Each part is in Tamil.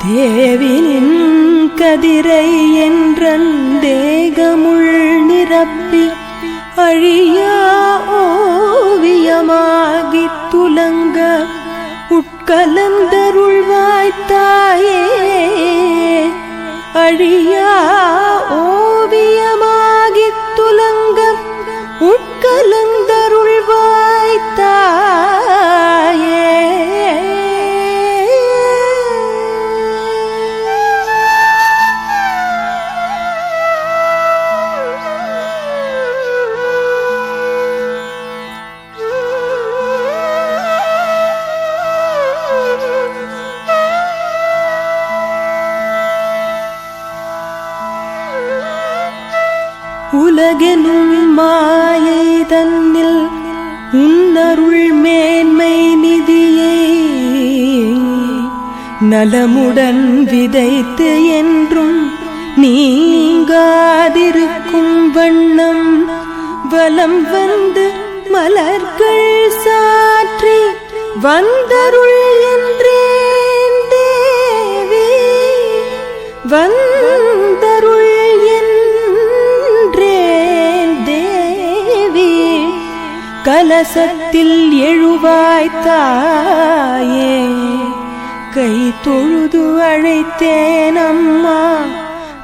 தேவினின் கதிரை என்றன் தேகமுள் நிரப்பி அழியா ஓவியமாகி துலங்க உட்கலந்தருள்வாய்த்தாயே அழியா ஓவியமாகி துலங்க உட்கலங்க அருள் மேன்மை நிதியே நலமுடன் விதைத்து என்றும் நீங்காதிருக்கும் வண்ணம் வலம் வந்து மலர்கள் சாற்றி வந்தருள் என்றேன் தேவி. வந்த கலசத்தில் எழுவாய்த்தாயே கை தொழுது அழைத்தேன் அம்மா.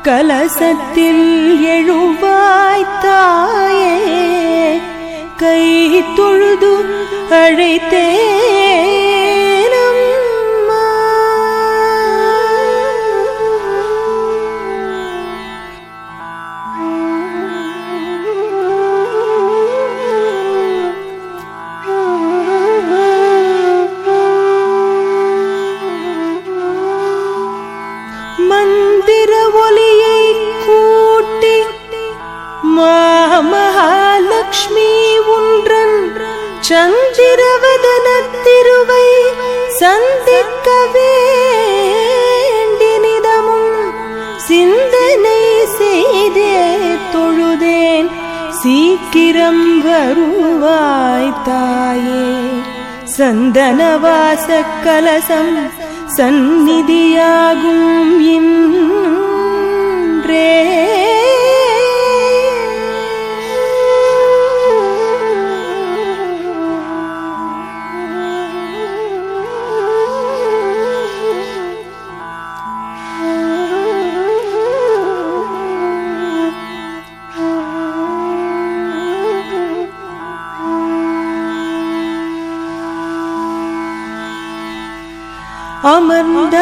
கலசத்தில் எழுவாய்த்தாயே கை தொழுது அழைத்தேன் சீக்கிரம் வருவாய் தாயே. சந்தனவாச கலசம் சந்நிதியாகும் இன்றே.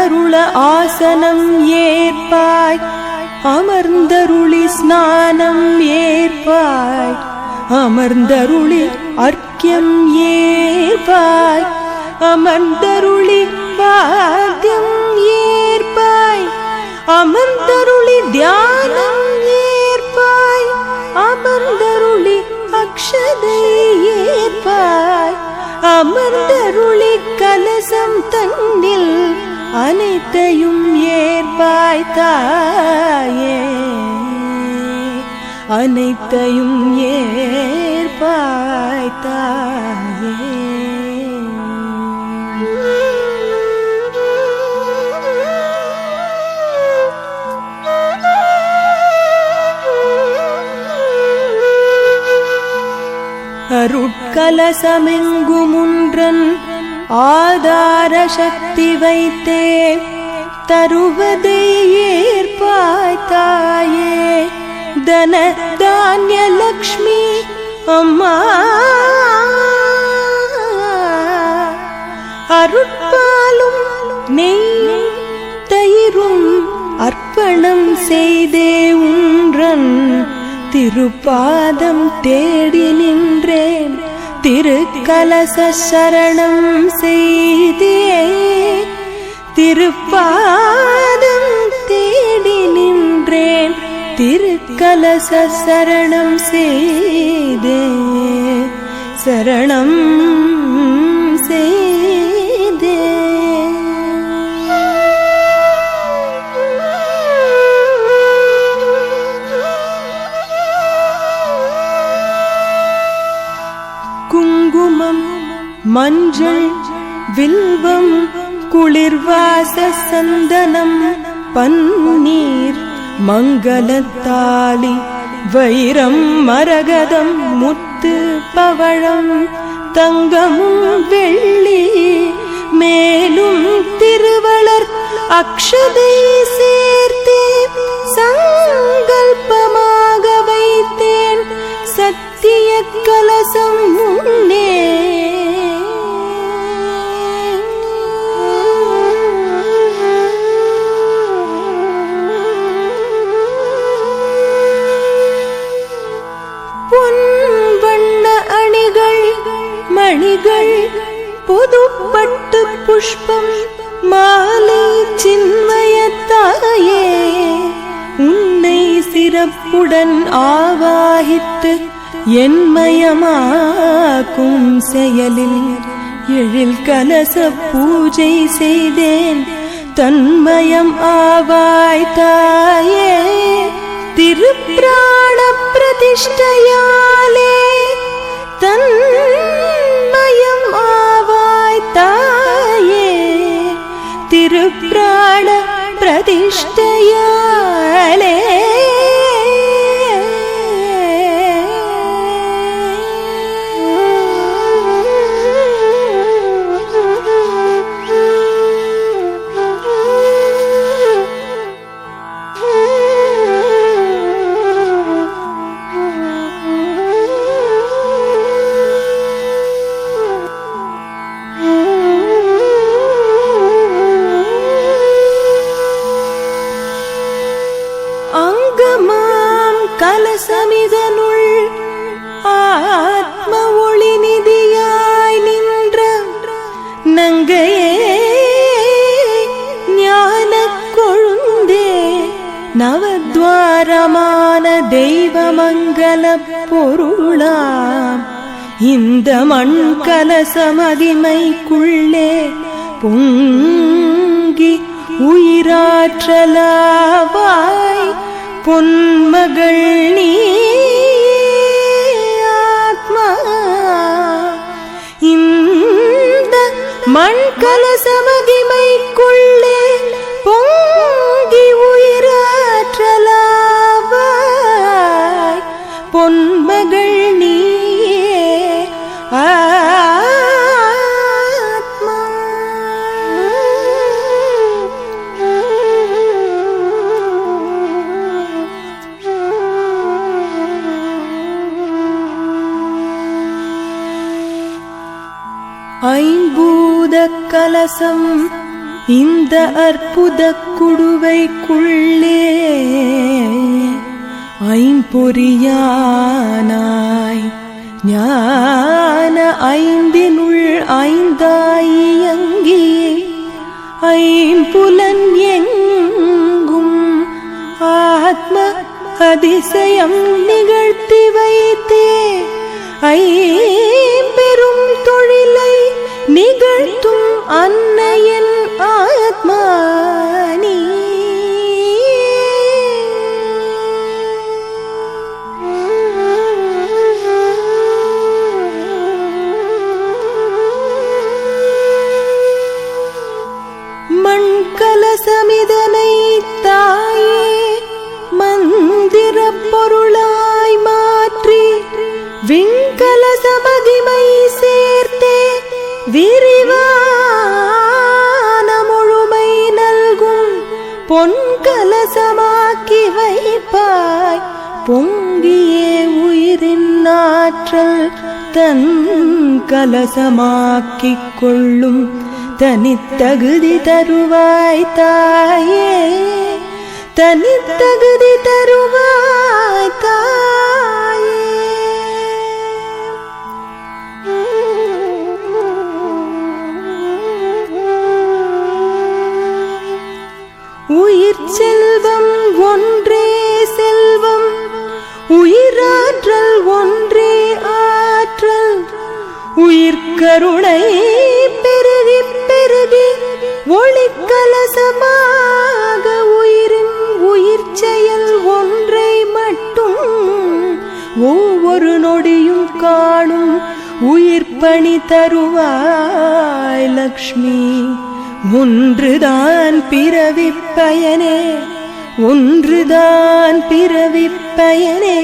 அருள ஆசனம் ஏற்பாய். அமர்ந்தருளி ஸ்நானம் ஏற்பாய். அமர்ந்தருளி அர்க்கியம் ஏற்பாய். அமர்ந்தருளி வாத்தியம் ஏற்பாய். அமர்ந்தருளி தியானம் ஏற்பாய். அமர்ந்தருளி அக்ஷதை ஏற்பாய். அமர்ந்தருளி கலசம் தன்னில் அனைத்தையும் ஏற்பாய் தாயே. அனைத்தையும் ஏற்பாய் தாயே. அருட்கலசமெங்குமுன்றன் ஆதார சக்தி வைத்தே தருவதை ஏற்பாய் தாயே. தன தானிய லக்ஷ்மி அம்மா. அருட்பாலும் நெய் தயிரும் அர்ப்பணம் செய்தே உன்றன் திருப்பாதம் தேடி நின்றேன். திருக்கலச சரணம் செய்தே திருப்பாதம் தேடி நின்றேன். திருக்கலச சரணம் செய்தே சரணம் மஞ்சள் வில்வம் குளிர்வாச சந்தனம் பன்னீர் மங்களத்தாலி வைரம் மரகதம் முத்து பவழம் தங்கமும் வெள்ளி மேலும் திருவளர் அக்ஷதை சேர்த்தே சங்கல்பமாக வைத்தேன் சத்திய கலசம் சிறப்புடன் ஆவாகித்து என்மயமாக்கும் செயலில் எழில் கலச பூஜை செய்தேன். தன்மயம் ஆவாய் தாயே திருப்பிராண பிரதிஷ்டையாலே. தன்மயம் ஆவாய் தாயே திருப்பிராண பிரதிஷ்டையாலே. பொருளாம். இந்த மண் கலசமதிமைக்குள்ளே பொங்கி உயிராற்றலாவாய் பொன்மகள் நீ ஆத்மா. இந்த மண் கல வாசம் இந்த அற்புத குடுவைக்குள்ளே ஐம்பொறியானாய் ஞான ஐந்தினுள் ஐந்தாயங்கி ஐம்புலன் எங்கும் ஆத்ம அதிசயம் நிகழ்த்தி வைத்தே ஐ விண்கலச மகிமை சேர்த்தே விரிவான முழுமை நல்கும் பொன் கலசமாக்கி வைப்பாய் பொங்கியே உயிரின் ஆற்றல் தன் கலசமாக்கிக் கொள்ளும் தனித்தகுதி தருவாய் தாயே. தனித்தகுதி தருவாய் காணும் உயிர் பணி தருவாய் லக்ஷ்மி. ஒன்றுதான் பிறவி பயனே ஒன்றுதான் பிறவி பயனே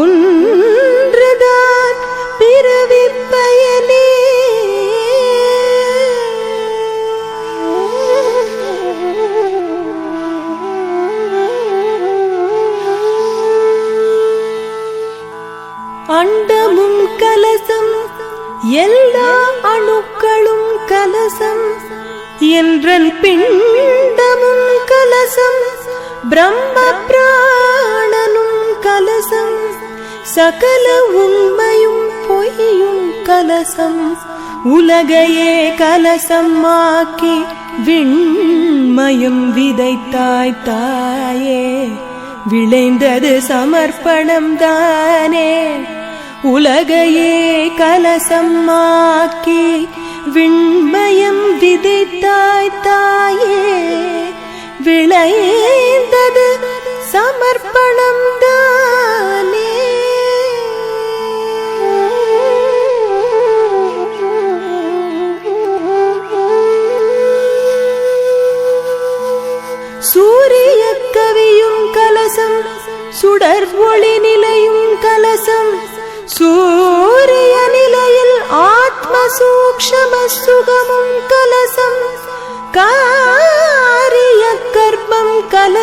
ஒன்றுதான் பிறவி பயன். பிண்டமும் கலசம் பிரம்ம பிராணனும் கலசம் சகல உண்மையும் பொய்யும் கலசம் உலகையே கலசம் ஆக்கி விண்மயம் விதைத்தாய் தாயே. விளைந்தது சமர்ப்பணம் தானே. உலகையே கலசம் ஆக்கி விண்மயம் விதைத்தாய் தாயே விளைந்தது சமர்ப்பணம் தான்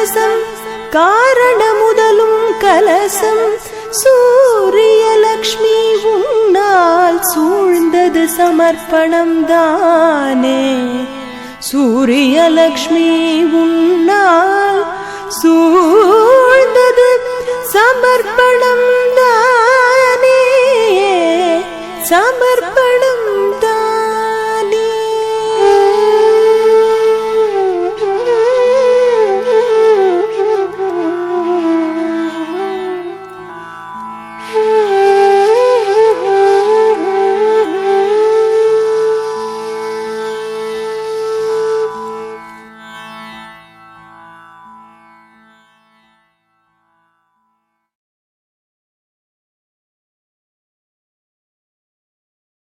கலசம் காரண முதலும் கலசம். சூரிய லக்ஷ்மி உன்னால் சூழ்ந்தது சமர்ப்பணம் தானே சூரியலக்ஷ்மி உன்னால் சூழ்ந்தது சமர்ப்பணம் தானே சமர்ப்பணம்